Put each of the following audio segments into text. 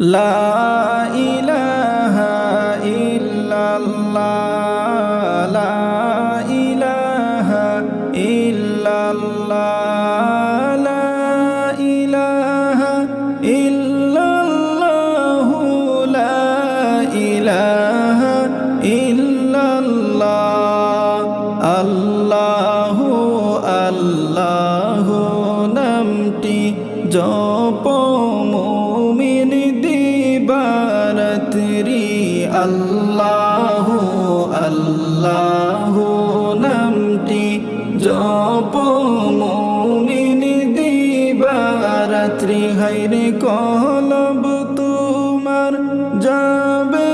লা ইলাহা ইল্লাল্লাহ, লা ইলাহা ইল্লাল্লাহ, লা ইলাহা ইল্লাল্লাহু, লা ইলাহা ইল্লাল্লাহ, আল্লাহু আল্লাহু নামটি জপ যাবে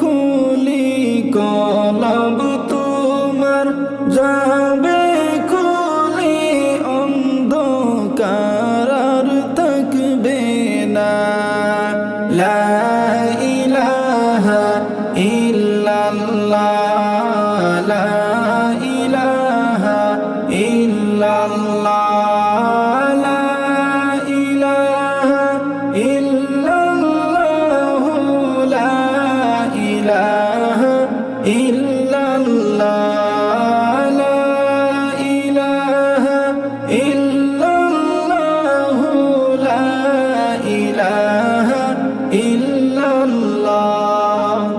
খুলি কলব তোমার, যাবে খুলি অন্ধকার আর থাকবে না। লা ইলাহা ইল্লাল্লাহ, লা ইলাহা ইল্লাল্লাহ।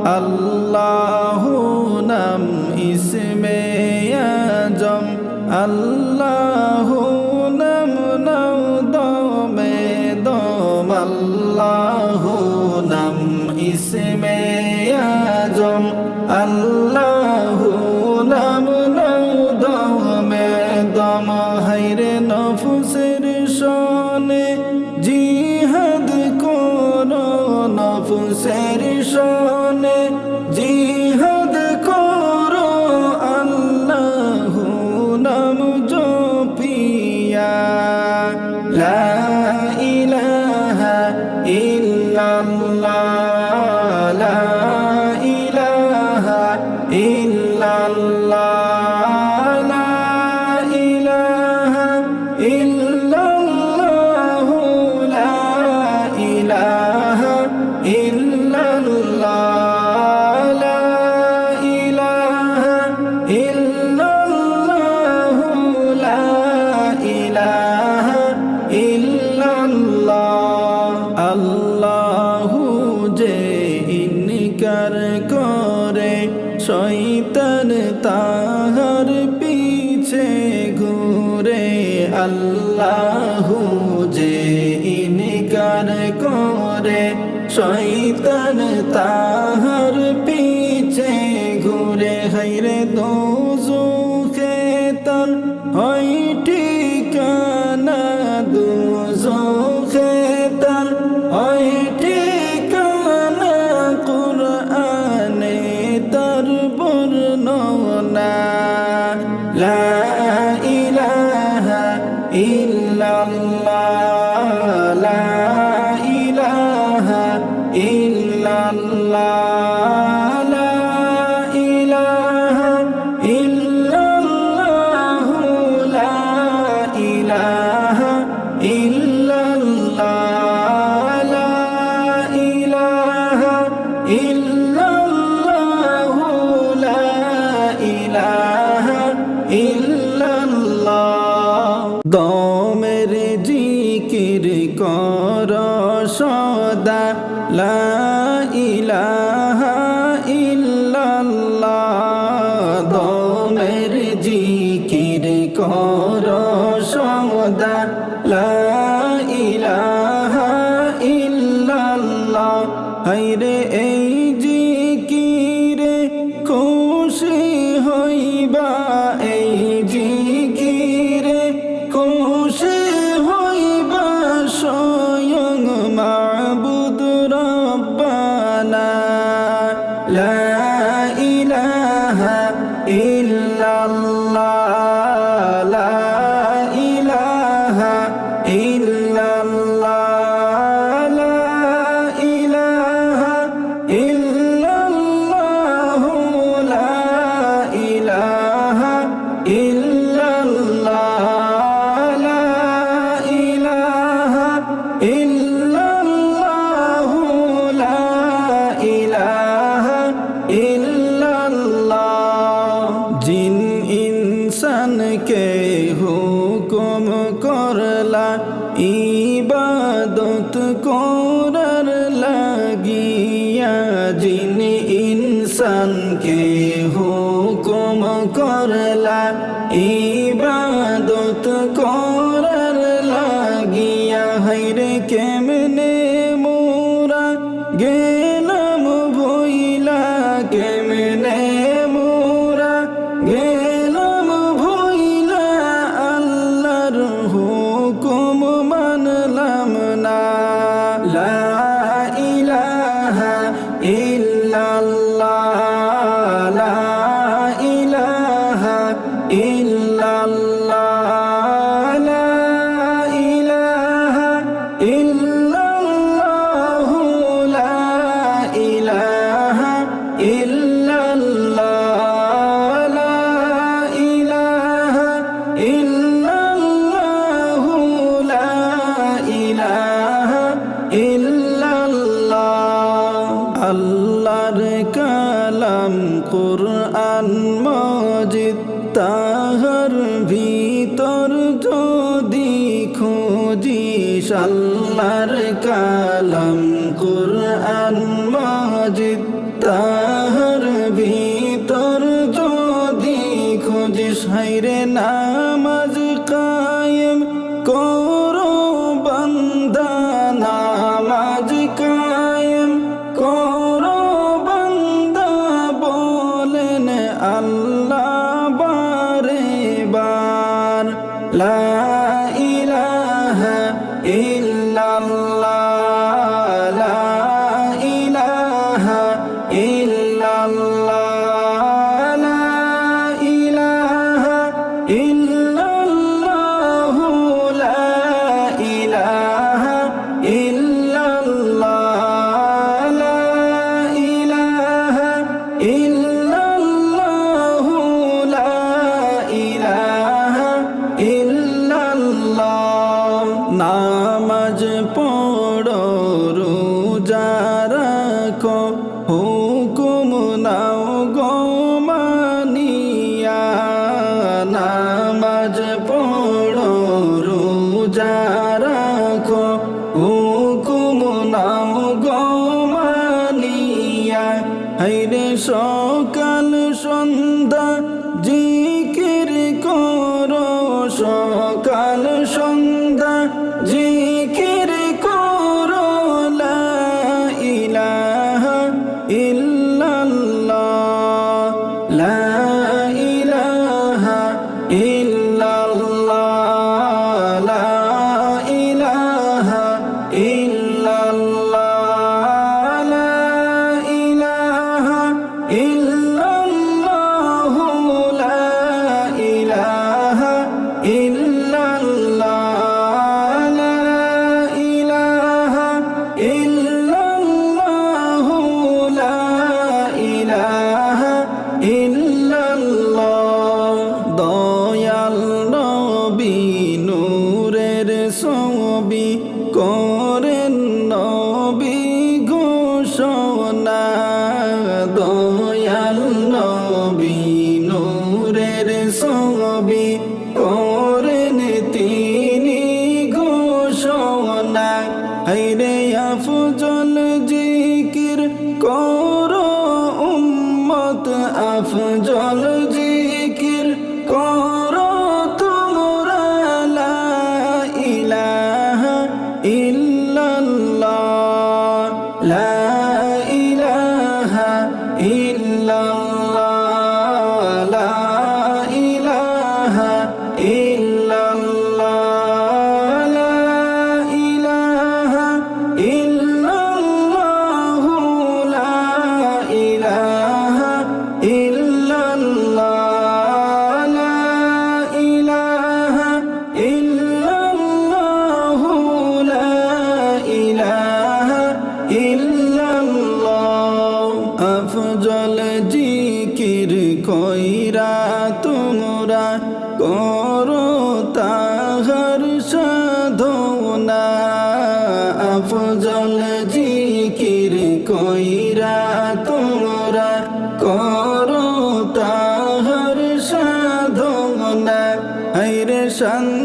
আল্লাহু নাম ইসমে আজম। আল্লাহু নাম নাও দমে দম। আল্লাহু নাম ইসমে আজম। আল্লাহু নাম নাও দমে দম। হাইরে নফসের শোনে জিহাদ ইল্লাল্লাহ। শয়তান তাহার পিছে ঘুরে হাইরে দোজুখে তার হয় ঠিকানা দোজুখে তার হয় ঠিকানা কুরআনে তার বর্ণনা লা ইলাহা ইল্লাল্লাহ, লা কর সদা লা ইলাহা সদা লা ইলাহা হাইরে ইল্লাল্লাহ in আল্লাহর কালাম কুরআন মজিদ তাহার ভিতর যদি খোঁজিস হাইরে না E. সকাল সন্ধ্যা জিকির কর সকাল সন্ধ্যা জিকির কর ইলাহা ইল্লাল্লাহ শের সবি করেন তিনি ঘোষণা। হাইরে আফজল জিকির কর উম্মত, আফজল জিকির কর তোমরা লা ইলাহা ইল্লাল্লাহ। লা sen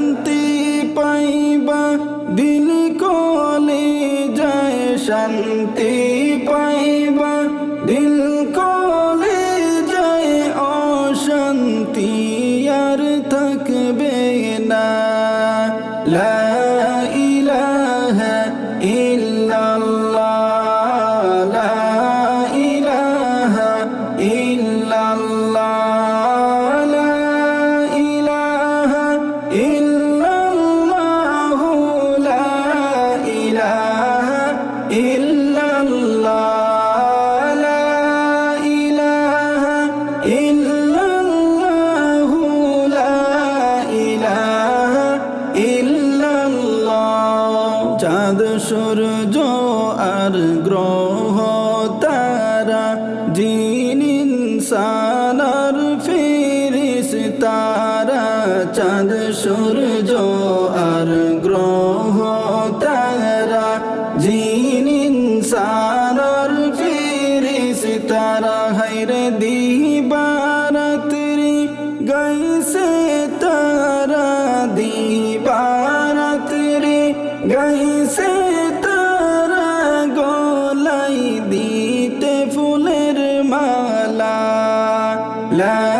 আর গ্রহ তারা জিন ইনসানার ফিরিস, তারা হাইরে দিবারাত্রি। গাইছে তারা দিবারাত্রি, গাইছে তারা গলাই দিতে ফুলের মালা। লা